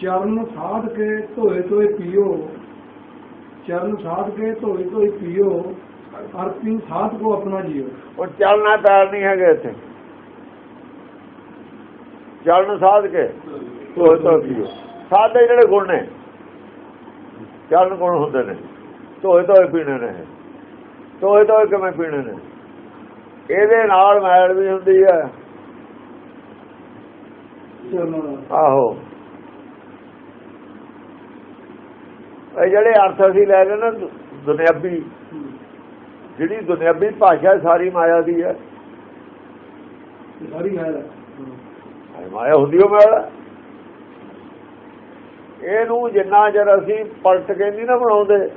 ਚਰਨ ਸਾਧ ਕੇ ਧੋਏ ਧੋਏ ਪੀਓ। ਚਰਨ ਸਾਧ ਕੇ ਧੋਏ ਧੋਏ ਪੀਓ। ਅਰਪੀ ਸਾਧ ਕੋ ਆਪਣਾ ਜੀਓ। ਉਹ ਚੱਲਣਾ ਪੈਰ ਨਹੀਂ ਹੈਗੇ ਇੱਥੇ। ਚੱਲਣ ਸਾਧ ਕੇ ਧੋਏ ਧੋਏ ਪੀਓ। ਸਾਧ ਦੇ ਜਿਹੜੇ ਗੁਣ ਨੇ ਚੱਲਣ ਗੁਣ ਹੁੰਦੇ ਨੇ। ਧੋਏ ਧੋਏ ਪੀਣੇ ਨੇ ਧੋਏ ਧੋਏ ਕਿਵੇਂ ਪੀਣੇ ਨੇ? ਇਹਦੇ ਨਾਲ ਮੈਲ ਵੀ ਹੁੰਦੀ ਹੈ। ਚਰਨਾਂ ਆਹੋ। ਇਹ ਜਿਹੜੇ ਅਰਥ ਅਸੀਂ ਲੈ ਰਹੇ ਨਾ ਦੁ- ਦੁਨਿਆਵੀ। ਜਿਹੜੀ ਦੁਨਿਆਵੀ ਭਾਸ਼ਾ ਸਾਰੀ ਮਾਇਆ ਦੀ ਹੈ। ਸਾਰੀ ਹੈ। ਇਹ ਮਾਇਆ ਹੁੰਦੀ ਉਹ ਹੈ। ਇਹਨੂੰ ਜਿੰਨਾ ਚਿਰ ਅਸੀਂ ਪਲਟ ਕੇ ਨਹੀਂ ਨਾ ਬਣਾਉਂਦੇ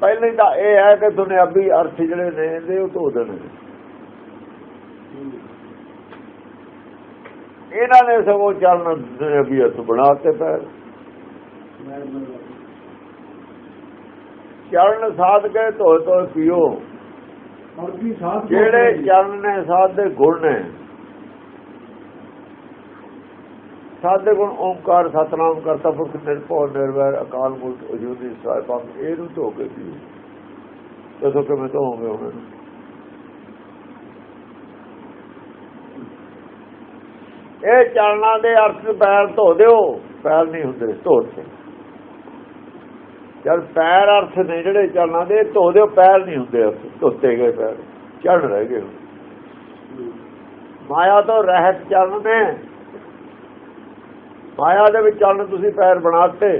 ਪਹਿਲੇ ਤਾਂ ਇਹ ਹੈ ਕਿ ਦੁਨਿਆਵੀ ਅਰਥ ਜਿਹੜੇ ਨੇ ਇਹਦੇ ਉਹ ਧੋ ਦੇਣੇ ਇਹਨਾਂ ਨੇ ਸਗੋਂ ਚੱਲਣ ਦੁਨਿਆਵੀ ਅਰਥ ਪੈਰ ਮੈਂ ਬੰਦਾ ਚਰਨ ਸਾਧ ਕੇ ਧੋਏ ਧੋਏ ਪੀਓ। ਜਿਹੜੇ। ਚਰਨ ਨੇ ਸਾਧ ਦੇ ਗੁਣ ਨੇ ਸਾਧ ਦੇ ਗੁਣ ਓਮਕਾਰ ਸਤਨਾਮ ਕਰਤਾ ਪੁਰਖ ਨਿਰਭਉ ਨਿਰਵੈਰ ਅਕਾਲ ਮੂਰਤ ਅਜੂਦੀ ਸਾਹਿਬਾਂ ਇਹਨੂੰ ਧੋ ਕੇ ਪੀਓ। ਦੱਸੋ ਕਿਵੇਂ ਧੋਵੋਗੇ ਉਹਨਾਂ ਨੂੰ। ਇਹ ਚਰਨਾਂ ਦੇ ਅਰਥ ਪੈਰ ਧੋ ਦਿਓ ਪੈਰ ਨਹੀਂ ਹੁੰਦੇ ਧੋ ਤੇ ਪੈਰ ਅਰਥ ਨੇ ਜਿਹੜੇ ਚਰਨਾਂ ਦੇ ਧੋ ਦਿਓ ਪੈਰ ਨਹੀਂ ਹੁੰਦੇ ਅਰਥ, ਧੋਤੇ ਗਏ ਪੈਰ ਚੜ ਰਹਿ ਗਏ ਮਾਇਆ ਤੋਂ ਰਹਿਤ ਚਰਨ ਨੇ। ਮਾਇਆ ਦੇ ਵਿੱਚ ਚਰਨ ਤੁਸੀਂ ਪੈਰ ਬਣਾਤੇ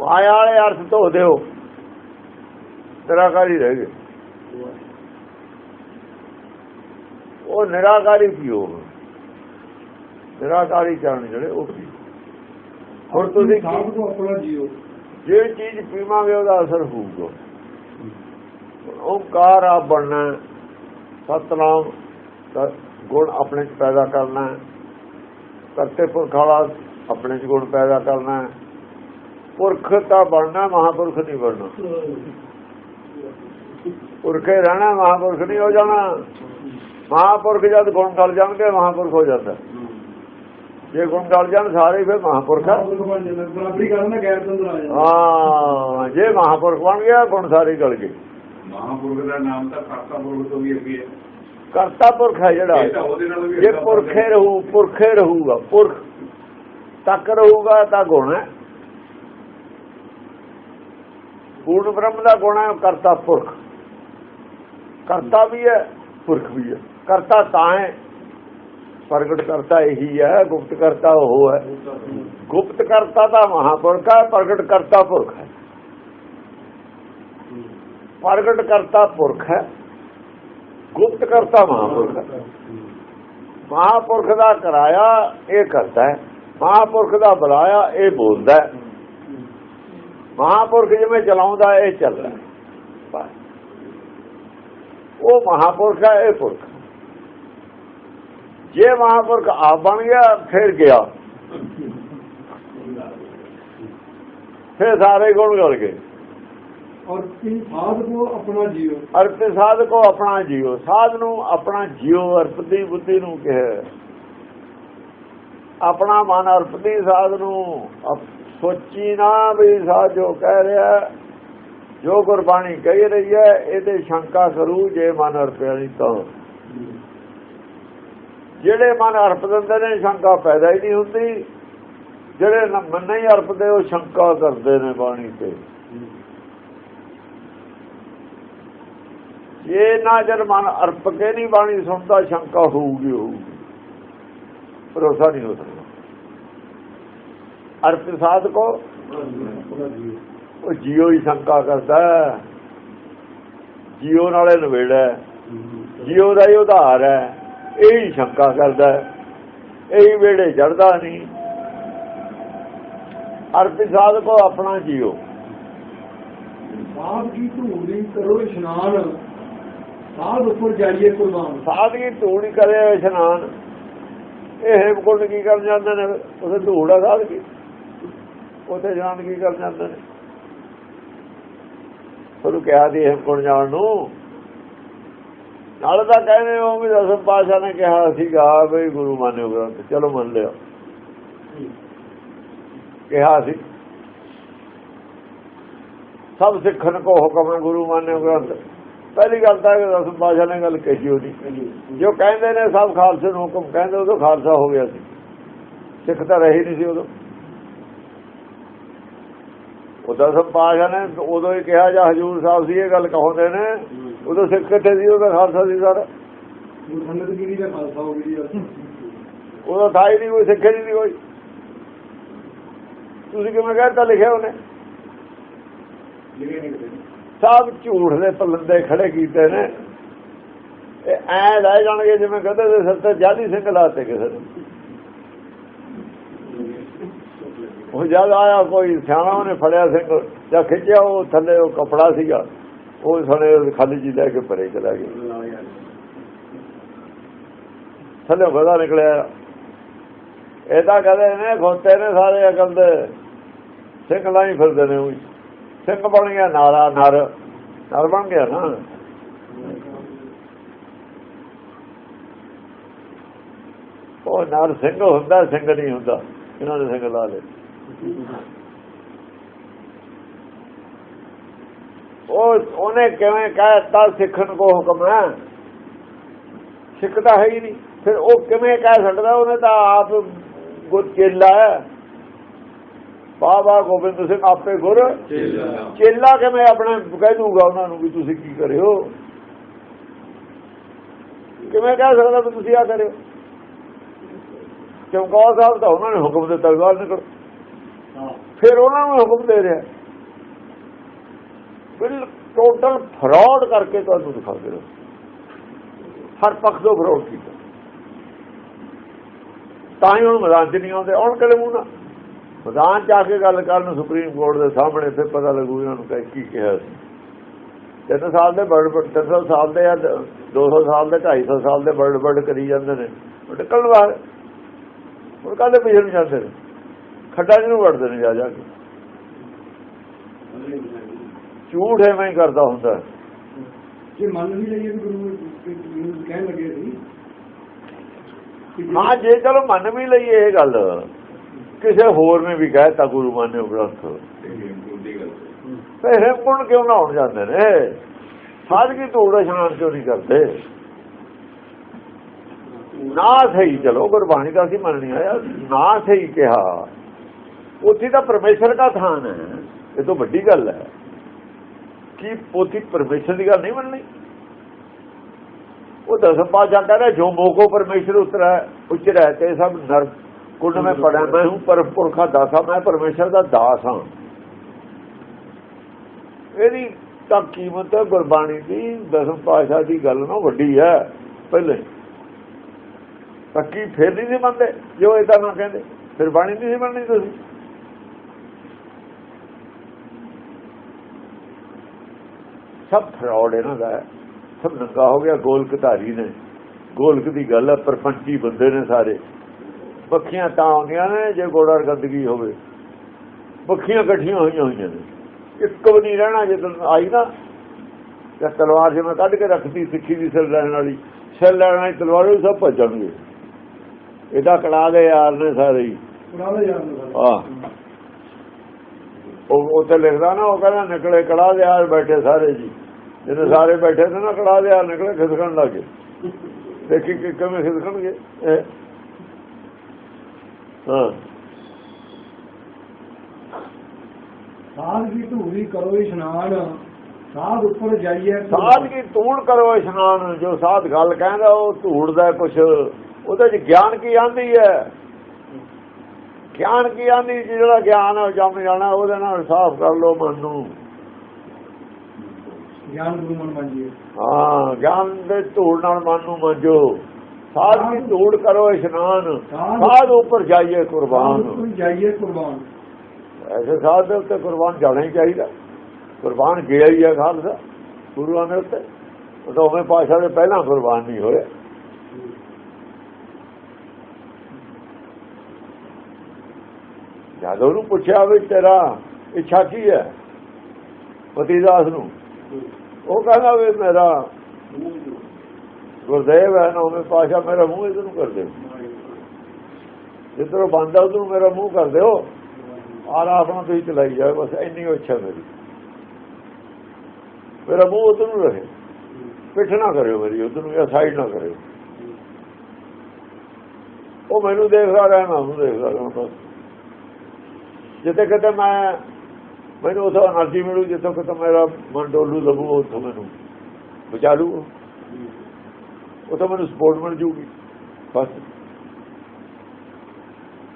ਮਾਇਆ ਵਾਲੇ ਅਰਥ ਧੋ ਦਿਓ। ਨਿਰਾਕਾਰੀ ਰਹਿ ਗਏ। ਉਹ ਨਿਰਾਕਾਰੀ ਪੀਓ ਨਿਰਾਕਾਰੀ ਚਰਨ ਜਿਹੜੇ ਉਹ ਕੀ ਹੁਣ ਤੁਸੀਂ ਸਾਧ ਕੋ ਆਪਣਾ ਜੀਓ। ਜੇ ਚੀਜ਼ ਪੀਵਾਂਗੇ ਉਹਦਾ ਅਸਰ ਹੋਊਗਾ। ਓਮਕਾਰ ਆ ਬਣਨਾ ਸਤਨਾਮ ਗੁਣ ਆਪਣੇ ਚ ਪੈਦਾ ਕਰਨਾ। ਕਰਤੇ ਪੁਰਖ ਵਾਲਾ ਆਪਣੇ ਚ ਗੁਣ ਪੈਦਾ ਕਰਨਾ। ਪੁਰਖ ਤਾਂ ਬਣਨਾ ਮਹਾਪੁਰਖ ਨਹੀਂ ਬਣਨਾ। ਪੁਰਖੇ ਰਹਿਣਾ ਮਹਾਪੁਰਖ ਨਹੀਂ ਹੋ ਜਾਣਾ। ਮਹਾਪੁਰਖ ਜਦ ਗੁਣ ਗਲ ਜਾਣਗੇ ਮਹਾਪੁਰਖ ਹੋ ਜਾਂਦਾ। ਜੇ ਗੁਣ ਗਲ ਜਾਣ ਸਾਰੇ ਫਿਰ ਮਹਾਪੁਰਖ ਆ। ਮਹਾਂਪੁਰਖ ਬਣ ਜਾਂਦਾ ਬਰਾਬਰੀ ਕਰਨ ਦਾ ਗੈਰ ਤੰਦਰ ਆ ਜਾਂਦਾ। ਹਾਂ ਜੇ ਮਹਾਪੁਰਖ ਬਣ ਗਿਆ ਗੁਣ ਸਾਰੇ ਗਲ ਗਏ। ਮਹਾਂਪੁਰਖ ਦਾ ਨਾਮ ਤਾਂ ਕਰਤਾ ਪੁਰਖ ਤੋਂ ਵੀ ਅੱਗੇ ਹੈ ਕਰਤਾ ਪੁਰਖ ਹੈ ਜਿਹੜਾ ਜੇ ਪੁਰਖੇ ਰਹੂ ਪੁਰਖੇ ਰਹੂਗਾ ਪੁਰਖ ਤੱਕ ਰਹੂਗਾ ਤਾਂ ਗੁਣ ਹੈ। ਪੂਰਨ ਬ੍ਰਹਮ ਦਾ ਗੁਣ ਹੈ ਕਰਤਾ ਪੁਰਖ ਕਰਤਾ ਵੀ ਹੈ ਪੁਰਖ ਵੀ ਹੈ। ਕਰਤਾ ਤਾਂ ਹੈ। ਪ੍ਰਗਟ ਕਰਤਾ ਇਹੀ ਹੈ, ਗੁਪਤ ਕਰਤਾ ਉਹ ਹੈ। ਗੁਪਤ ਕਰਤਾ ਤਾਂ ਮਹਾਪੁਰਖ ਹੈ, ਪ੍ਰਗਟ ਕਰਤਾ ਪੁਰਖ ਹੈ। ਪ੍ਰਗਟ ਕਰਤਾ ਪੁਰਖ ਹੈ, ਗੁਪਤ ਕਰਤਾ ਮਹਾਪੁਰਖ ਹੈ। ਮਹਾਪੁਰਖ ਦਾ ਕਰਾਇਆ ਇਹ ਕਰਦਾ ਹੈ, ਮਹਾਪੁਰਖ ਦਾ ਬੁਲਾਇਆ ਇਹ ਬੋਲਦਾ ਹੈ। ਮਹਾਪੁਰਖ ਜਿਵੇਂ ਚਲਾਉਂਦਾ ਇਹ ਚੱਲਦਾ ਉਹ ਮਹਾਪੁਰਖ ਹੈ, ਇਹ ਪੁਰਖ ਜੇ ਮਹਾਪੁਰਖ ਆਪ ਬਣ ਗਿਆ ਫਿਰ ਗਿਆ ਫਿਰ ਸਾਰੇ ਗੁਣ ਗਲ ਗਏ। ਅਰਪੀ ਸਾਧ ਕੋ ਆਪਣਾ ਜੀਓ। ਅਰਥ ਸਾਧ ਕੋ ਆਪਣਾ ਜੀਓ। ਸਾਧ ਨੂੰ ਆਪਣਾ ਜੀਓ ਅਰਥ ਦੀ ਬੁੱਧੀ ਨੂੰ ਕਿਹਾ? ਆਪਣਾ ਮਨ ਅਰਥ ਦੀ ਸਾਧ ਨੂੰ ਸੋਚੀ ਨਾ ਵੀ ਸਾਧ ਜੋ ਕਹਿ ਰਿਹਾ ਜੋ ਗੁਰਬਾਣੀ ਕਹਿ ਰਹੀ ਹੈ ਇਹਦੇ ਸ਼ੰਕਾ ਕਰੂ ਜੇ ਮਨ ਅਰਪਿਆ ਨਹੀਂ ਤਾਂ ਜਿਹੜੇ ਮਨ ਅਰਪ ਦਿੰਦੇ ਨੇ, ਸ਼ੰਕਾ ਪੈਦਾ ਹੀ ਨਹੀਂ ਹੁੰਦੀ। ਜਿਹੜੇ ਮਨ ਨਹੀਂ ਅਰਪਦੇ, ਉਹ ਸ਼ੰਕਾ ਕਰਦੇ ਨੇ ਬਾਣੀ ਤੇ। ਜੇ ਨਾ ਜਦ ਮਨ ਅਰਪ ਕੇ ਨਹੀਂ ਬਾਣੀ ਸੁਣਦਾ, ਸ਼ੰਕਾ ਹੋਊਗੀ ਹੋਊਗੀ। ਭਰੋਸਾ ਨਹੀਂ ਹੋ ਸਕਦਾ। ਅਰਪ ਸਾਧ ਕੋ ਉਹ ਜੀਓ ਹੀ ਸ਼ੰਕਾ ਕਰਦਾ ਜੀਓ ਨਾਲੇ ਨਵੇੜਾ। ਜੀਓ ਦਾ ਹੀ ਉਧਾਰ ਹੈ। ਇਹ ਹੀ ਸ਼ੰਕਾ ਕਰਦਾ। ਇਹ ਹੀ ਵੇੜੇ ਜੜਦਾ ਨਹੀਂ। ਅਰਪ ਸਾਧ ਕੋ ਆਪਣਾ ਜੀਓ। ਸਾਧ ਕੀ ਧੂੜੀ ਕਰੋ ਇਸ਼ਨਾਨ। ਸਾਧ ਉੱਪਰ ਜਾਈਏ ਕੁਰਬਾਨ। ਸਾਧਗੀ ਧੂੜ ਹੀ ਕਰੇ ਇਸ਼ਨਾਨ। ਇਹ ਹੇਮਕੁੰਡ ਕੀ ਕਰਨ ਜਾਂਦੇ ਨੇ? ਉਹਦੇ ਧੂੜ ਆ ਸਾਧਗੀ ਉੱਥੇ ਜਾਣ ਕੀ ਕਰਨ ਜਾਂਦੇ ਨੇ? ਤੁਹਾਨੂੰ ਕਿਹਾ ਦੀ ਹੇਮਕੁੰਡ ਜਾਣ ਨੂੰ ਨਾਲ ਤਾਂ ਕਹਿੰਦੇ ਹੋ ਵੀ ਦਸਮ ਪਾਸ਼ਾ ਨੇ ਕਿਹਾ ਸੀਗਾ ਵੀ ਗੁਰੂ ਮੰਨਿਓ ਗ੍ਰੰਥ। ਚਲੋ ਮੰਨ ਲਿਆ ਕਿਹਾ ਸੀ। ਸਭ ਸਿੱਖਣ ਕੋ ਹੁਕਮ ਹੈ ਗੁਰੂ ਮੰਨਿਓ ਗ੍ਰੰਥ। ਪਹਿਲੀ ਗੱਲ ਤਾਂ ਦਸਮ ਪਾਸ਼ਾ ਨੇ ਗੱਲ ਕਹੀ ਹੋਣੀ ਜੋ ਕਹਿੰਦੇ ਨੇ ਸਭ ਖਾਲਸੇ ਨੂੰ ਹੁਕਮ, ਕਹਿੰਦੇ ਉਦੋਂ ਖਾਲਸਾ ਹੋ ਗਿਆ ਸੀ। ਸਿੱਖ ਤਾਂ ਰਹੀ ਨਹੀਂ ਸੀ ਉਦੋਂ। ਉਹ ਦਸਮ ਪਾਸ਼ਾ ਨੇ ਉਦੋਂ ਹੀ ਕਿਹਾ ਜਾਂ ਹਜੂਰ ਸਾਹਿਬ ਸੀ ਇਹ ਗੱਲ ਕਹੋਦੇ ਨੇ ਉਦੋਂ ਸਿੱਖ ਕਿੱਥੇ ਸੀ ਉਹਦਾ ਖਾਲਸਾ ਸੀ ਸਾਰਾ। ਉਹਦਾ ਥਾ ਹੀ ਨਹੀਂ ਕੋਈ ਸਿੱਖੇ ਨਹੀਂ ਕੋਈ। ਤੁਸੀਂ ਕਿਵੇਂ ਕਹਿੰਦਾ ਲਿਖਿਆ ਉਹਨੇ? ਸਭ ਝੂਠ ਦੇ ਪਲੰਦੇ ਖੜੇ ਕੀਤੇ ਨੇ। ਇਹ ਐ ਰਹਿ ਜਾਣਗੇ ਜਿਵੇਂ ਕਹਿੰਦੇ ਦੇ ਸਿਰ ਤੇ ਜਾਲੀ ਸਿੰਘ ਲਾਤੇ ਕਿਸੇ ਨੇ। ਉਹ ਜਦ ਆਇਆ ਕੋਈ ਸਿਆਣਾ ਉਹਨੇ ਫੜਿਆ ਸਿੰਘ ਜਾਂ ਖਿੱਚਿਆ, ਉਹ ਥੱਲੇ ਉਹ ਕਪੜਾ ਸੀਗਾ। ਉਹ ਸਣੇ ਖਾਲੀ ਜੀ ਲੈ ਕੇ ਪਰੇ ਚਲਾ ਗਿਆ। ਥੱਲੇ ਵਧਾ ਨਿਕਲਿਆ। ਇਹ ਤਾਂ ਨੇ ਖੋਤੇ ਨੇ ਸਾਰੇ ਅਕਲ ਦੇ ਸਿੰਘ ਲਾਈ ਫਿਰਦੇ ਨੇ ਉਹੀ। ਸਿੰਘ ਬਣ ਗਿਆ, ਨਾਰਾ, ਨਰ। ਨਰ ਬਣ ਗਿਆ ਨਾ। ਉਹ ਨਰ ਸਿੰਘ ਹੁੰਦਾ, ਸਿੰਘ ਨਹੀਂ ਹੁੰਦਾ। ਇਹਨਾਂ ਦੇ ਸਿੰਘ ਲਾ ਲੈ ਉਹ ਉਹਨੇ ਕਿਵੇਂ ਕਹਿਤਾ ਸਿੱਖਣ ਕੋ ਹੁਕਮ ਹੈ? ਸਿੱਖਦਾ ਹੈ ਹੀ ਨਹੀਂ। ਫਿਰ ਉਹ ਕਿਵੇਂ ਕਹਿ ਸਕਦਾ? ਉਹਨੇ ਤਾਂ ਆਪ ਗੁਰ ਚੇਲਾ ਹੈ। ਬਾਬਾ ਗੋਬਿੰਦ ਸਿੰਘ ਆਪੇ ਗੁਰ ਚੇਲਾ। ਕਿਵੇਂ ਆਪਣੇ ਕਹਿ ਦੂਗਾ ਉਹਨਾਂ ਨੂੰ ਵੀ ਤੁਸੀਂ ਕੀ ਕਰਿਓ? ਕਿਵੇਂ ਕਹਿ ਸਕਦਾ ਤੁਸੀਂ ਆ ਕਰਿਓ? ਚਮਕੌਰ ਸਾਹਿਬ ਤਾਂ ਉਹਨਾਂ ਨੇ ਹੁਕਮ ਦਿੱਤਾ ਗੱਲ ਨਿਕਲ। ਫਿਰ ਉਹਨਾਂ ਨੂੰ ਹੁਕਮ ਦੇ ਰਿਹਾ। ਬਿਲ ਟੋਟਲ ਫਰਾਡ ਕਰਕੇ ਤੁਹਾਨੂੰ ਦਿਖਾ ਦੇ ਹਰ ਪੱਖ ਤੋਂ ਫਰਾਡ ਕੀਤਾ। ਤਾਂ ਹੀ ਹੁਣ ਮੈਦਾਨ 'ਚ ਨਹੀਂ ਆਉਂਦੇ, ਆਉਣ ਕਿਹੜੇ ਮੂੰਹ ਨਾਲ? ਮੈਦਾਨ 'ਚ ਆ ਕੇ ਗੱਲ ਕਰਨ ਸੁਪਰੀਮ ਕੋਰਟ ਦੇ ਸਾਹਮਣੇ ਫਿਰ ਪਤਾ ਲੱਗੂ ਇਹਨਾਂ ਨੂੰ ਕਿ ਕੀ ਕਿਹਾ ਸੀ। ਤਿੰਨ ਸਾਲ ਦੇ ਬੜ ਬੜ 300 ਸਾਲ ਦੇ ਆ 200 ਸਾਲ ਦੇ 250 ਸਾਲ ਦੇ ਬੜ ਬੜ ਕਰੀ ਜਾਂਦੇ ਨੇ। ਉਹ ਨਿਕਲਣ ਬਾਹਰ। ਉਹ ਕਾਹਦੇ ਪਿਛੇ ਨੂੰ ਜਾਂਦੇ ਨੇ। ਖੱਡਾ ਜਿਹਨੂੰ ਵੜਦੇ ਨੇ ਜਾ ਜਾ ਕੇ? ਝੂਠ ਐਵੇਂ ਹੀ ਕਰਦਾ ਹੁੰਦਾ। ਹੈ। ਜੇ ਮੰਨ ਵੀ ਲਈਏ ਗੁਰੂ ਕਹਿਣ ਲੱਗੇ ਸੀ ਹਾਂ ਜੇ ਚਲੋ ਮੰਨ ਵੀ ਲਈਏ ਇਹ ਗੱਲ ਕਿਸੇ ਹੋਰ ਨੇ ਵੀ ਕਹਿਤਾ ਗੁਰੂ ਮਾਨਿਓ ਗ੍ਰੰਥ। ਫਿਰ ਹੇਮਕੁੰਡ ਕਿਉਂ ਨਾ ਹੋਣ ਜਾਂਦੇ ਨੇ? ਸਾਦਗੀ ਤੋੜ ਇਸ਼ਨਾਨ ਕਿਉਂ ਨਹੀਂ ਕਰਦੇ? ਨਾ ਸਹੀ ਚਲੋ ਗੁਰਬਾਣੀ ਦਾ ਅਸੀਂ ਮੰਨਣੀ ਆਇਆ। ਨਾ ਸਹੀ ਕਿਹਾ। ਉੱਥੇ ਤਾਂ ਪਰਮੇਸ਼ਰ ਦਾ ਥਾਨ ਹੈ। ਇਹ ਤੋਂ ਵੱਡੀ ਗੱਲ ਹੈ। ਕਿ ਪੋਥੀ ਪਰਮੇਸ਼ਰ ਦੀ ਗੱਲ ਨਹੀਂ ਮੰਨਣੀ? ਉਹ ਦਸਮ ਪਾਸ਼ਾ ਕਹਿੰਦਾ ਜੋ ਮੋਕੋ ਪਰਮੇਸ਼ਰ ਉਤਰਾ ਉਚਰਾ ਤੇ ਸਭ ਨਰ ਕੁੰਡ ਮੈਂ ਪੜਾ ਮੈਂ ਹੂੰ ਪਰਮ ਪੁਰਖਾ ਦਾਸਾ ਮੈਂ ਪਰਮੇਸ਼ਰ ਦਾ ਦਾਸ ਹਾਂ। ਇਹਦੀ ਤਾਂ ਕੀਮਤ ਹੈ ਗੁਰਬਾਣੀ ਦੀ ਦਸਮ ਪਾਸ਼ਾ ਦੀ ਗੱਲ ਨਾ ਵੱਡੀ ਹੈ ਪਹਿਲੇ। ਪੱਕੀ ਫੇਰ ਨਹੀਂ ਮੰਨਦੇ? ਜੋ ਇਦਾਂ ਨਾ ਕਹਿੰਦੇ ਫਿਰ ਬਾਣੀ ਨਹੀਂ ਸੀ ਮੰਨਣੀ ਤੁਸੀਂ? ਸਭ ਫਰਾਡ ਇਹਨਾਂ ਦਾ ਹੈ। ਸਭ ਨੰਗਾ ਹੋ ਗਿਆ ਗੋਲਕ ਧਾਰੀ ਨੇ। ਗੋਲਕ ਦੀ ਗੱਲ ਹੈ ਪਰਪੰਚੀ ਬੰਦੇ ਨੇ ਸਾਰੇ। ਪੱਖੀਆਂ ਤਾਂ ਆਉਂਦੀਆਂ ਨੇ ਜੇ ਗੋੜਾ ਗੰਦਗੀ ਹੋਵੇ। ਪੱਖੀਆਂ ਇਕੱਠੀਆਂ ਹੋਈਆਂ ਹੋਈਆਂ ਨੇ। ਇੱਕ ਵੀ ਨਹੀਂ ਰਹਿਣਾ ਜਦੋਂ ਆਈ ਨਾ। ਤੇ ਤਲਵਾਰ ਜਿਵੇਂ ਕੱਢ ਕੇ ਰੱਖਦੀ ਸਿੱਖੀ ਦੀ ਸਿਰ ਲੈਣ ਵਾਲੀ ਸਿਰ ਲੈਣ ਵਾਲੀ ਤਲਵਾਰ ਉਹ ਸਭ ਭੱਜਣਗੇ। ਇਹਦਾ ਕੜਾ ਦੇ ਯਾਰ ਨੇ ਸਾਰੇ ਹੀ। ਪੁਰਾਣਾ ਯਾਰ ਨੂੰ ਆ ਉਹ ਉੱਥੇ ਲਿਖਦਾ ਨਾ ਉਹ ਕਹਿੰਦਾ ਨਿਕਲੇ ਕੜਾ ਦੇ ਯਾਰ ਬੈਠੇ ਸਾਰੇ ਜੀ। ਜਦੋਂ ਸਾਰੇ ਬੈਠੇ ਤੇ ਨਾ ਕੜਾ ਯਾਰ ਨਿਕਲੇ ਖਿਸਕਣ ਲੱਗੇ ਦੇਖੀ ਕਿ ਕਿਵੇਂ ਖਿਸਕਣਗੇ। ਹਾਂ। ਸਾਧ ਕੀ ਧੂਰੀ ਕਰੋ ਇਸ਼ਨਾਨ ਸਾਧ ਉੱਪਰ ਜਾਈਏ ਸਾਧ ਕੀ ਧੂੜ ਕਰੋ ਇਸ਼ਨਾਨ ਜੋ ਸਾਧ ਗੱਲ ਕਹਿੰਦਾ ਉਹ ਧੂੜ ਦਾ ਕੁਛ ਉਹਦੇ ਚ ਗਿਆਨ ਕੀ ਆਂਦੀ ਹੈ? ਗਿਆਨ ਕੀ ਆਂਦੀ ਜਿਹੜਾ ਗਿਆਨ ਜੰਮ ਜਾਣਾ ਉਹਦੇ ਨਾਲ ਸਾਫ਼ ਕਰ ਲੋ ਮਨ ਨੂੰ। ਗਿਆਨ ਗੁਰੂ ਮਨ ਮੰਜੀਏ ਹਾਂ ਗਿਆਨ ਦੇ ਧੂੜ ਨਾਲ ਮਨ ਨੂੰ ਮੰਜੋ। ਸਾਧ ਕੀ ਧੂੜ ਕਰੋ ਇਸ਼ਨਾਨ। ਸਾਧ ਉੱਪਰ ਜਾਈਏ ਕੁਰਬਾਨ। ਜਾਈਏ ਕੁਰਬਾਨ। ਐਸੇ ਸਾਧ ਦੇ ਉੱਤੇ ਕੁਰਬਾਨ ਜਾਣਾ ਹੀ ਚਾਹੀਦਾ। ਕੁਰਬਾਨ ਗਿਆ ਹੀ ਹੈ ਖਾਲਸਾ ਗੁਰੂਆਂ ਦੇ ਉੱਤੇ। ਉਵੇਂ ਪਾਸ਼ਾ ਦੇ ਪਹਿਲਾਂ ਕੁਰਬਾਨ ਨਹੀਂ ਹੋਇਆ। ਜਦ ਉਹਨੂੰ ਪੁੱਛਿਆ ਵੀ ਤੇਰਾ ਇੱਛਾ ਕੀ ਹੈ? ਪਤੀਦਾਸ ਨੂੰ। ਉਹ ਕਹਿੰਦਾ ਵੀ ਮੇਰਾ ਗੁਰਦੇਵ ਹੈ ਨੌਵੇਂ ਪਾਸ਼ਾ ਮੇਰਾ ਮੂੰਹ ਇਧਰ ਨੂੰ ਕਰ ਦਿਓ। ਜਿੱਧਰੋਂ ਬੰਦਾ ਉਧਰ ਮੇਰਾ ਮੂੰਹ ਕਰ ਦਿਓ। ਆਰ ਆਪਣਾ ਤੁਸੀਂ ਚਲਾਈ ਜਾਓ, ਬਸ ਇੰਨੀ ਇੱਛਾ ਮੇਰੀ। ਮੇਰਾ ਮੂੰਹ ਉਧਰ ਨੂੰ ਰਹੇ। ਪਿੱਠ ਨਾ ਕਰਿਓ ਮੇਰੀ, ਉਧਰ ਨੂੰ ਜਾਂ ਸਾਈਡ ਨਾ ਕਰਿਓ। ਉਹ ਮੈਨੂੰ ਦੇਖਦਾ ਰਹਿਣਾ ਮੈਂ ਉਹਨੂੰ ਦੇਖਦਾ ਰਹਿਣਾ ਬਸ। ਜਿੱਥੇ ਕਿਤੇ ਮੈਂ ਮੈਨੂੰ ਉਥੋਂ ਅਨਰਜੀ ਮਿਲੂ ਜਿੱਥੋਂ ਕਿ ਮੇਰਾ ਮਨ ਡੋਲੂ ਦਬੂ ਉਥੋਂ ਮੈਨੂੰ ਬਚਾ ਲੂ। ਉਥੋਂ ਮੈਨੂੰ ਸਪੋਰਟ ਮਿਲ ਜੂਗੀ। ਬਸ।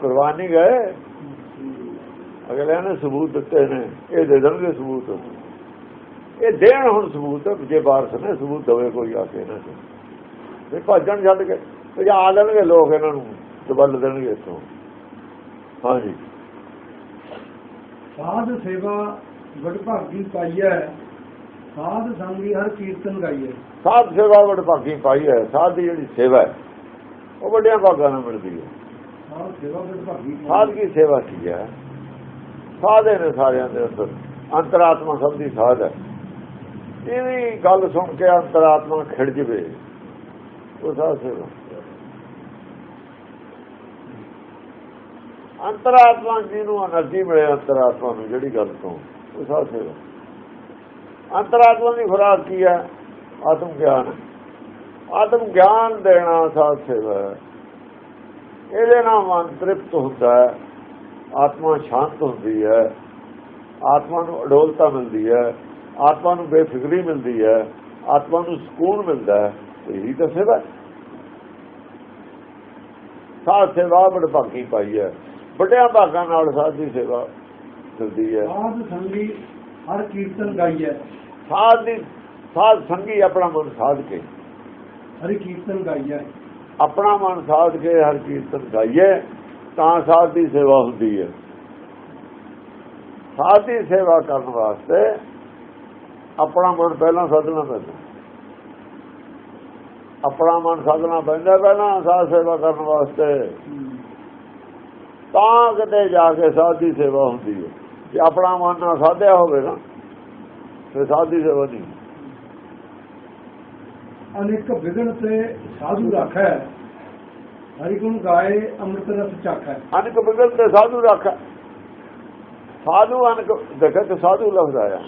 ਕੁਰਬਾਨ ਗਏ। ਅਗਲੇ ਨੇ ਸਬੂਤ ਦਿੱਤੇ ਨੇ। ਇਹ ਦੇ ਦੇਣਗੇ ਸਬੂਤ। ਇਹ ਦੇਣ ਹੁਣ ਸਬੂਤ, ਜੇ ਵਾਰਸ ਨੇ ਸਬੂਤ ਦਵੇ, ਕੋਈ ਆ ਕੇ ਇਹਨਾਂ ਨੂੰ ਤੇ ਭੱਜਣ ਛੱਡ ਕੇ ਆ ਲੈਣਗੇ ਲੋਕ ਇਹਨਾਂ ਨੂੰ, ਦਬਲ ਦੇਣਗੇ ਇਥੋਂ। ਹਾਂਜੀ। ਸਾਧ ਸੇਵਾ ਵਡਭਾਗੀ ਪਾਈਐ। ਸਾਧ ਸੰਗੀ ਹਰ ਕੀਰਤਨ ਗਾਈਐ। ਸਾਧ ਸੇਵਾ ਵਡ ਭਾਗੀ ਪਾਈ ਹੈ ਸਾਧ ਦੀ ਜਿਹੜੀ ਸੇਵਾ ਹੈ ਉਹ ਵੱਡਿਆਂ ਭਾਗਾਂ ਨਾਲ ਮਿਲਦੀ ਹੈ। ਸਾਧ ਸੇਵਾ ਵਡਭਾਗੀ ਸਾਧ ਕੀ ਸੇਵਾ ਕੀ ਹੈ? ਸਾਧੇ ਨੇ ਸਾਰਿਆਂ ਦੇ ਅੰਦਰ। ਅੰਤਰਾਤਮਾ ਸਭ ਦੀ ਸਾਧ ਹੈ। ਇਹ ਵੀ ਗੱਲ ਸੁਣ ਕੇ ਅੰਤਰਾਤਮਾ ਖਿੜ ਜਵੇ। ਉਹ ਸਾਧ ਸੇਵਾ। ਅੰਤਰਾਤਮਾ ਜਿਹਨੂੰ ਅਨਰਜੀ ਮਿਲੇ ਅੰਤਰਾਤਮਾ ਨੂੰ, ਜਿਹੜੀ ਗੱਲ ਤੋਂ। ਉਹ ਸਾਧ ਸੇਵਾ। ਅੰਤਰਾਤਮਾ ਦੀ ਖੁਰਾਕ ਕੀ ਹੈ ਆਤਮ ਗਿਆਨ। ਆਤਮ ਗਿਆਨ ਦੇਣਾ ਸਾਧ ਸੇਵਾ ਇਹਦੇ ਨਾਲ ਮਨ ਤ੍ਰਿਪਤ ਹੁੰਦਾ ਹੈ। ਆਤਮਾ ਸ਼ਾਂਤ ਹੁੰਦੀ ਹੈ। ਆਤਮਾ ਨੂੰ ਅਡੋਲਤਾ ਮਿਲਦੀ ਹੈ। ਆਤਮਾ ਨੂੰ ਬੇਫਿਕਰੀ ਮਿਲਦੀ ਹੈ। ਆਤਮਾ ਨੂੰ ਸਕੂਨ ਮਿਲਦਾ ਹੈ। ਇਹੀ ਤਾਂ ਸੇਵਾ ਸਾਧ ਸੇਵਾ ਬੜ ਭਾਗੀ ਪਾਈ ਹੈ। ਵੱਡਿਆਂ ਭਾਗਾਂ ਨਾਲ ਸਾਧ ਦੀ ਸੇਵਾ ਮਿਲਦੀ ਹੈ। ਸਾਧ ਸੰਗੀ ਹਰ ਕੀਰਤਨ ਗਾਈਐ ਸਾਧ ਦੀ ਸਾਧ ਸੰਗੀ ਆਪਣਾ ਮਨ ਸਾਧ ਕੇ। ਹਰੀ ਕੀਰਤਨ ਗਾਈਐ ਆਪਣਾ ਮਨ ਸਾਧ ਕੇ ਹਰ ਕੀਰਤਨ ਗਾਈਏ ਤਾਂ ਸਾਧ ਦੀ ਸੇਵਾ ਹੁੰਦੀ ਹੈ। ਸਾਧ ਦੀ ਸੇਵਾ ਕਰਨ ਵਾਸਤੇ ਆਪਣਾ ਮਨ ਪਹਿਲਾਂ ਸਾਧਣਾ ਪੈਂਦਾ। ਆਪਣਾ ਮਨ ਸਾਧਣਾ ਪੈਂਦਾ ਪਹਿਲਾਂ ਸਾਧ ਸੇਵਾ ਕਰਨ ਵਾਸਤੇ। ਤਾਂ ਕਿਤੇ ਜਾ ਕੇ ਸਾਧ ਸੇਵਾ ਹੁੰਦੀ ਹੈ। ਜੇ ਆਪਣਾ ਮਨ ਨਾ ਸਾਧਿਆ ਹੋਵੇ ਨਾ ਫਿਰ ਸਾਧ ਸੇਵਾ ਨਹੀਂ। ਅਨੇਕ ਵਿਗਣ ਤੇ ਸਾਧੂ ਰੱਖੈ। ਹਰੀ ਗੁਣ ਗਾਏ ਅੰਮ੍ਰਿਤ ਰਸ ਚਾਖੈ। ਅਨਕ ਬਿਗਲ ਤੇ ਸਾਧੂ ਰੱਖ। ਸਾਧੂ ਅਨਕ ਦੇਖੇ ਤੇ ਸਾਧੂ ਲਫ਼ਜ਼ ਆਇਆ।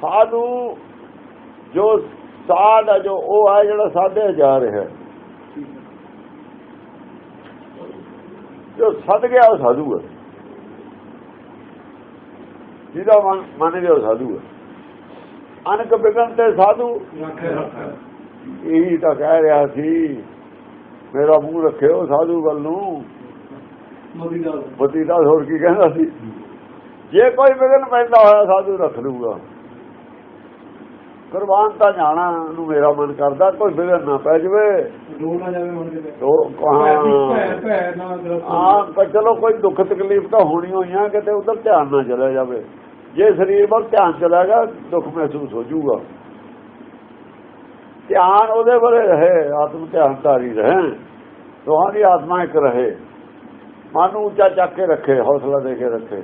ਸਾਧੂ ਆ ਜੋ ਸਾਧ ਜੋ ਉਹ ਹੈ ਜਿਹੜਾ ਸਾਧਿਆ ਜਾ ਰਿਹਾ। ਹੈ ਜੋ ਸਦ ਗਿਆ ਉਹ ਸਾਧੂ ਹੈ ਜਿਹਦਾ ਮਨ ਮੰਨ ਗਿਆ ਉਹ ਸਾਧੂ ਹੈ ਅਨਕ ਬਿਗਨ ਤੇ ਸਾਧੂ। ਇਹੀ ਤਾਂ ਕਹਿ ਰਿਹਾ ਸੀ ਮੇਰਾ ਮੂੰਹ ਰੱਖਿਓ ਸਾਧੂ ਵੱਲ ਨੂੰ। ਮੋਦੀ ਦਾ ਪਤੀ ਦਾ ਹੋਰ ਕੀ ਕਹਿੰਦਾ ਸੀ? ਜੇ ਕੋਈ ਵਿਗਨ ਪੈਂਦਾ ਹੋਇਆ ਸਾਧੂ ਰੱਖ ਲੂਗਾ ਕੁਰਬਾਨ ਤਾਂ ਜਾਣਾ ਨੂੰ ਮੇਰਾ ਮਨ ਕਰਦਾ ਕੋਈ ਵਿਗਨ ਨਾ ਪੈ ਜਵੇ। ਡੋਲ ਨਾ ਜਾਵੇ ਮਨ ਦੇ ਤੋ ਭੈ ਕਹਾਂ ਭੈ ਨਾ ਗ੍ਰਸਤ ਹਾਂ ਪਰ ਚਲੋ ਕੋਈ ਦੁੱਖ ਤਕਲੀਫ ਤਾਂ ਹੋਣੀ ਹੋਈਆਂ ਕਿਤੇ ਉਧਰ ਧਿਆਨ ਨਾ ਚਲਾ ਜਾਵੇ। ਜੇ ਸਰੀਰ ਵੱਲ ਧਿਆਨ ਚਲਾ ਗਿਆ ਦੁੱਖ ਮਹਿਸੂਸ ਹੋ ਜਾਊਗਾ। ਧਿਆਨ ਉਹਦੇ ਵੱਲ ਰਹੇ ਆਤਮ ਧਿਆਨ ਧਾਰੀ ਰਹੇ ਦੀ ਆਤਮਾ ਇੱਕ ਰਹੇ। ਮਨ ਨੂੰ ਉੱਚਾ ਚੱਕ ਕੇ ਰੱਖੇ ਹੌਸਲਾ ਦੇ ਕੇ ਰੱਖੇ।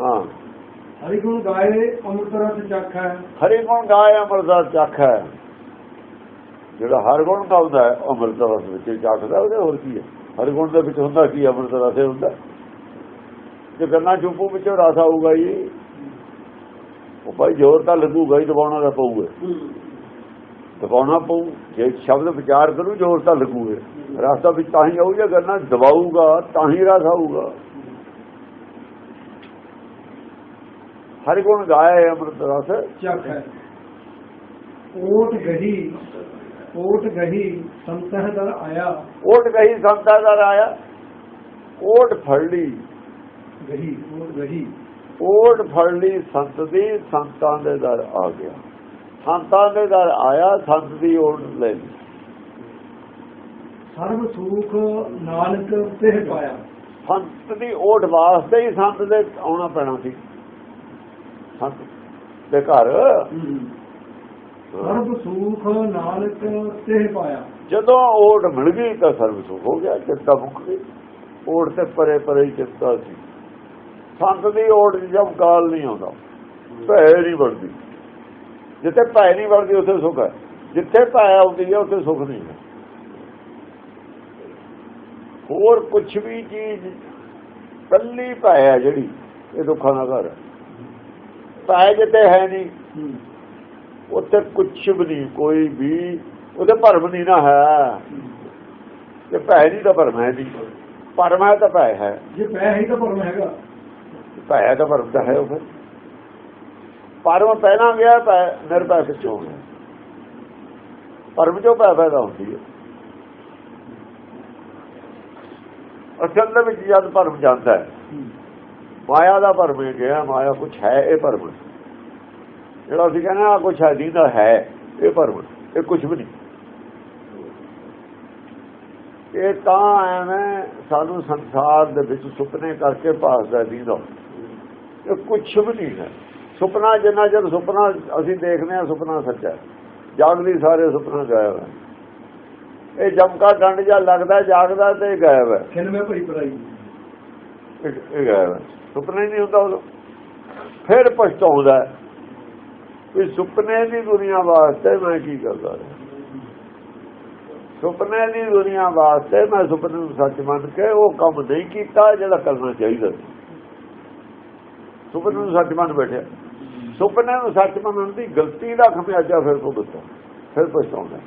ਹਾਂ। ਹਰੀ ਗੁਣ ਗਾਏ ਅੰਮ੍ਰਿਤ ਰਸ ਹਰੀ ਗੁਣ ਗਾਏ ਅਮਰਦਾਸ ਚੱਖ ਜਿਹੜਾ ਹਰ ਗੁਣ ਗਾਉਂਦਾ ਹੈ ਅਮਰਦਾਸ ਵਿੱਚ ਚੱਖਦਾ ਉਹਦੇ ਹੋਰ ਕੀ ਹੈ? ਹਰ ਗੁਣ ਦੇ ਵਿੱਚ ਹੁੰਦਾ ਕੀ ਅਮਰਦਾਸ ਰਸੇ ਹੁੰਦਾ ਜੇ ਗੰਨਾ ਚੁੱਪੂ ਵਿੱਚੋਂ ਰਸ ਆਊਗਾ ਜੀ, ਉਹ ਭਾਈ ਜ਼ੋਰ ਤਾਂ ਲੱਗੂਗਾ ਹੀ ਦਬਾਉਣਾ ਤਾਂ ਪਊਗਾ। ਦਬਾਉਣਾ ਪਊ, ਜੇ ਸ਼ਬਦ ਵਿਚਾਰ ਕਰੂ, ਜ਼ੋਰ ਤਾਂ ਲੱਗੂਗਾ। ਰਸ ਤਾਂ ਵਿੱਚ ਤਾਂ ਹੀ ਆਊ ਗੰਨਾ ਦਬਾਊਗਾ, ਤਾਂ ਹੀ ਰਸ ਆਊਗਾ। ਹਰ ਗੁਣ ਗਾਏ ਅਮਰਤ ਰਸ। ਚਾਖੈ ਓਟ ਗਹੀ ਓਟ ਗਹੀ ਸੰਤਹ ਦਰ ਆਇਆ। ਓਟ ਆਇਆ। ਫੜ ਲਈ। ਗਹੀ ਓਟ ਗਹੀ। ਓਟ ਫੜ ਲਈ ਸੰਤ ਦੀ ਸੰਤਾਂ ਦੇ ਦਰ ਆ ਗਿਆ। ਸੰਤਾਂ ਦੇ ਦਰ ਆਇਆ ਸੰਤ ਦੀ ਓਟ ਲੈ ਲਈ। ਸਰਬ ਸੁਖ ਨਾਨਕ ਤੇ ਪਾਇਆ। ਸੰਤ ਦੀ ਓਟ ਵਾਸਤੇ ਹੀ ਸੰਤ ਦੇ ਆਉਣਾ ਪੈਣਾ ਸੀ। ਸੰਤ ਦੇ ਘਰ। ਸਰਬ ਸੁਖ ਨਾਨਕ ਤੇ ਪਾਇਆ। ਜਦੋਂ ਓਟ ਮਿਲ ਗਈ ਤਾਂ ਸਰਬ ਸੁਖ ਹੋ ਗਿਆ ਚਿੰਤਾ ਮੁੱਕ ਗਈ। ਓਟ ਤੇ ਪਰੇ ਪਰੇ ਚਿੰਤਾ ਸੀ। ਸੰਤ ਦੀ ਓਟ ਜਦ ਕਾਲ ਨਹੀਂ ਆਉਂਦਾ ਭੈ ਨਹੀਂ ਬਣਦੀ ਜਿੱਥੇ ਭੈ ਨਹੀਂ ਵੜਦੀ ਉੱਥੇ ਸੁੱਖ ਹੈ। ਜਿੱਥੇ ਭੈ ਆਉਂਦੀ ਹੈ ਉੱਥੇ ਸੁੱਖ ਨਹੀਂ ਹੈ। ਹੋਰ ਕੁਝ ਵੀ ਚੀਜ਼ ਕੱਲੀ ਭੈ ਹੈ ਜਿਹੜੀ ਇਹ ਦੁੱਖਾਂ ਦਾ ਘਰ ਹੈ। ਭੈ ਜਿੱਥੇ ਹੈ ਨਹੀਂ। ਹੂੰ। ਉੱਥੇ ਕੁਝ ਵੀ ਨਹੀਂ ਕੋਈ ਵੀ। ਉਹਦੇ ਭਰਮ ਨਹੀਂ ਨਾ ਹੈ। ਤੇ ਭੈ ਨਹੀਂ ਤਾਂ ਭਰਮ ਹੈ ਨਹੀਂ। ਭਰਮ ਹੈ ਤਾਂ ਭੈ ਹੈ। ਜੇ ਪੈ ਹੀ ਤਾਂ ਭਰਮ ਹੈਗਾ। ਭੈ ਤਾਂ ਭਰਮ ਤਾਂ ਹੈ ਉਹ ਫਿਰ। ਭਰਮ ਪਹਿਲਾਂ ਗਿਆ ਭੈ ਨਿਰਭੈ ਕਿੱਥੋਂ ਗਿਆ। ਭਰਮ ਚੋਂ ਭੈ ਪੈਦਾ ਹੁੰਦੀ ਹੈ। ਅਸਲ ਦੇ ਵਿੱਚ ਜਦ ਭਰਮ ਜਾਂਦਾ ਹੈ ਹੂੰ। ਮਾਇਆ ਦਾ ਭਰਮ ਇਹ ਗਿਆ ਮਾਇਆ ਕੁਝ ਹੈ ਇਹ ਭਰਮ। ਜਿਹੜਾ ਅਸੀਂ ਕਹਿੰਦੇ ਆ ਕੁਝ ਹੈ ਤਾਂ ਹੈ ਇਹ ਭਰਮ ਇਹ ਕੁਝ ਵੀ ਨਹੀਂ। ਇਹ ਤਾਂ ਐਵੇਂ ਸਾਨੂੰ ਸੰਸਾਰ ਦੇ ਵਿੱਚ ਸੁਪਨੇ ਕਰਕੇ ਭਾਸਦਾ ਦੀਦਾ। ਇਹ ਕੁਝ ਵੀ ਨਹੀਂ ਹੈ। ਸੁਪਨਾ ਜਿੰਨਾ ਚਿਰ ਸੁਪਨਾ ਅਸੀਂ ਦੇਖਦੇ ਹਾਂ ਸੁਪਨਾ ਸੱਚਾ ਹੈ। ਜਾਗਦੀ ਸਾਰੇ ਸੁਪਨਾ ਗਾਇਬ ਹੈ। ਇਹ ਜਮਕਾ ਡੰਡ ਜਾਂ ਲੱਗਦਾ ਜਾਗਦਾ ਤੇ ਗਾਇਬ ਹੈ। ਮੈਂ ਭਈ ਪਰਾਈ ਇਹ ਗਾਇਬ ਹੈ। ਸੁਪਨੇ ਨਹੀਂ ਹੁੰਦਾ ਉਦੋਂ। ਫਿਰ ਪਛਤਾਉਂਦਾ ਵੀ ਸੁਪਨੇ ਦੀ ਦੁਨੀਆ ਵਾਸਤੇ ਮੈਂ ਕੀ ਕਰਦਾ ਸੁਪਨੇ ਦੀ ਦੁਨੀਆ ਵਾਸਤੇ ਮੈਂ ਸੁਪਨੇ ਨੂੰ ਸੱਚ ਮੰਨ ਕੇ ਉਹ ਕੰਮ ਨਹੀਂ ਕੀਤਾ ਜਿਹੜਾ ਕਰਨਾ ਚਾਹੀਦਾ ਸੁਪਨੇ ਨੂੰ ਸੱਚ ਮੰਨ ਬੈਠਿਆ। ਸੁਪਨੇ ਨੂੰ ਸੱਚ ਮੰਨਣ ਦੀ ਗਲਤੀ ਦਾ ਖਮਿਆਜਾ ਫਿਰ ਭੁਗਤਦਾ ਫਿਰ ਪਛਤਾਉਂਦਾ।